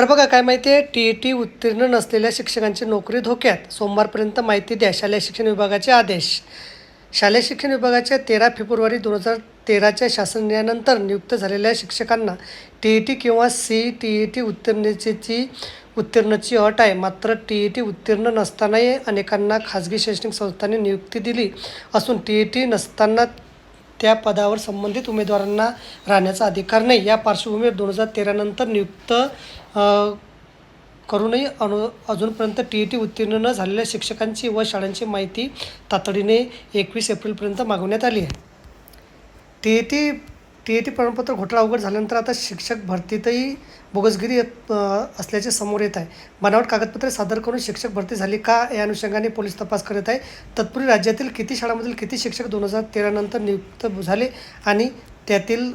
तर बघा काय माहिती आहे टी ई टी उत्तीर्ण नसलेल्या शिक्षकांची नोकरी धोक्यात. सोमवारपर्यंत माहिती द्या शालेय शिक्षण विभागाचे आदेश. शालेय शिक्षण विभागाच्या तेरा फेब्रुवारी दोन हजार तेराच्या शासन निर्णयानंतर नियुक्त झालेल्या शिक्षकांना टी ई टी किंवा सी टी ई टी उत्तीर्णतेची उत्तीर्णची अट आहे. मात्र टी ई टी उत्तीर्ण नसतानाही अनेकांना खाजगी शैक्षणिक संस्थांनी नियुक्ती दिली असून टी ई टी नसताना त्या पदावर संबंधित उमेदवारांना राहण्याचा अधिकार नाही. या पार्श्वभूमीवर दोन हजार तेरानंतर नियुक्त करूनही अनु अजूनपर्यंत टी ई टी उत्तीर्ण न झालेल्या शिक्षकांची व शाळांची माहिती तातडीने एकवीस एप्रिलपर्यंत मागवण्यात आली आहे. T E T T A T प्रमाणपत्र घोटाळा उघड झाल्यानंतर आता शिक्षक भरतीतही बोगसगिरी असल्याचे समोर येत आहे. बनावट कागदपत्रे सादर करून शिक्षक भरती झाली का या अनुषंगाने पोलीस तपास करत आहे. तत्पूर्वी राज्यातील किती शाळांमधील किती शिक्षक दोन हजार तेरानंतर नियुक्त झाले आणि त्यातील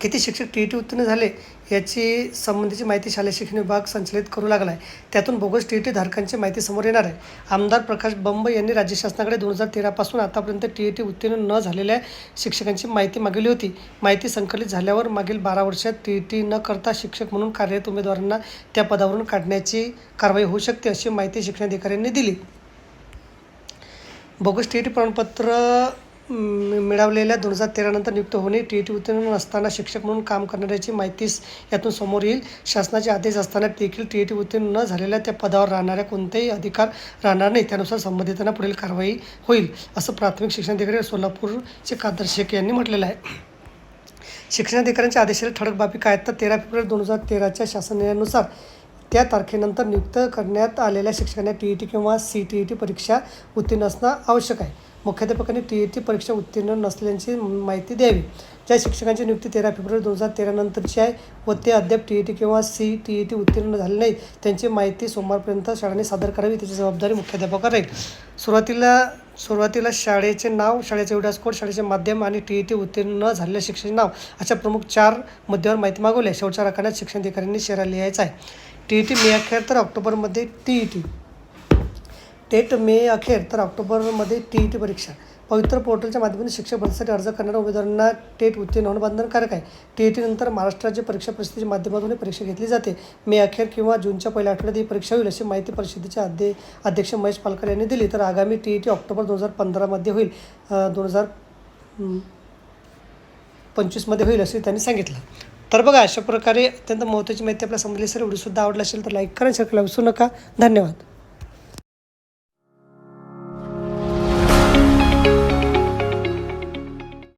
किती शिक्षक टी ई टी उत्तीर्ण झाले याची संबंधीची माहिती शालेय शिक्षण विभाग संचलित करू लागला आहे त्यातून बोगस टी ई टी धारकांची माहिती समोर येणार आहे. आमदार प्रकाश बंब यांनी राज्य शासनाकडे दोन हजार तेरापासून आतापर्यंत टी ई टी उत्तीर्ण न झालेल्या शिक्षकांची माहिती मागवली होती. माहिती संकलित झाल्यावर मागील बारा वर्षात टी ई टी न करता शिक्षक म्हणून कार्यरत उमेदवारांना त्या पदावरून काढण्याची कारवाई होऊ शकते अशी माहिती शिक्षणाधिकाऱ्यांनी दिली. बोगस टी ई टी प्रमाणपत्र मिळवलेल्या दोन हजार तेरानंतर नियुक्त होणे टी ई टी उत्तीर्ण नसताना शिक्षक म्हणून काम करणाऱ्याची माहितीच यातून समोर येईल. शासनाचे आदेश असताना देखील टी ई टी उत्तीर्ण न झालेल्या त्या पदावर राहणाऱ्या कोणतेही अधिकार राहणार नाही त्यानुसार संबंधितांना पुढील कारवाई होईल असं प्राथमिक शिक्षणाधिकारी सोलापूरचे कादर शेख यांनी म्हटलेलं आहे. शिक्षणाधिकाऱ्यांच्या आदेशाला ठळक बाबी काय तर तेरा फेब्रुवारी दोन हजार तेराच्या शासन निर्णयानुसार त्या तारखेनंतर नियुक्त करण्यात आलेल्या शिक्षकांना टी ई टी किंवा सी टी ई टी परीक्षा उत्तीर्ण असणं आवश्यक आहे. मुख्याध्यापकांनी टी ई टी परीक्षा उत्तीर्ण नसल्याची माहिती द्यावी. ज्या शिक्षकांची नियुक्ती तेरा फेब्रुवारी दोन हजार तेरानंतरची आहे व ते अद्याप टी ई टी किंवा सी टी ई टी उत्तीर्ण झाले नाही त्यांची माहिती सोमवारपर्यंत शाळांनी सादर करावी त्याची जबाबदारी मुख्याध्यापक राहील. सुरुवातीला सुरुवातीला शाळेचे नाव शाळेचे विडास कोड शाळेचे माध्यम आणि टी ई टी उत्तीर्ण न झालेल्या शिक्षकाचे नाव अशा प्रमुख चार मुद्द्यावर माहिती मागवली आहे. शेवटच्या रकान्यात शिक्षणाधिकाऱ्यांनी शेरा लिहायचा आहे. टी ई टी मे अखेर तर ऑक्टोबरमध्ये टी ई टी टेट मे अखेर तर ऑक्टोबरमध्ये टी ई टी परीक्षा. पवित्र पोर्टलच्या माध्यमातून शिक्षक भरतीसाठी अर्ज करणाऱ्या उमेदवारांना टेट उत्तीर्ण होणं बंधनकारक आहे. टी ई टी नंतर महाराष्ट्र राज्य परीक्षा परिषदेच्या माध्यमातून परीक्षा घेतली जाते. मे अखेर किंवा जूनच्या पहिल्या आठवड्यात ही परीक्षा होईल अशी माहिती परिषदेचे अध्ये अध्यक्ष महेश पालकर यांनी दिली. तर आगामी टी ई टी ऑक्टोबर दोन हजार पंधरामध्ये होईल दोन हजार पंचवीसमध्ये होईल असे त्यांनी सांगितलं. तर बघा अशा प्रकारे अत्यंत महत्त्वाची माहिती आपल्या समजली सर व्हिडिओसुद्धा आवडला असेल तर लाईक करा शेअर करायला विसरू नका. धन्यवाद.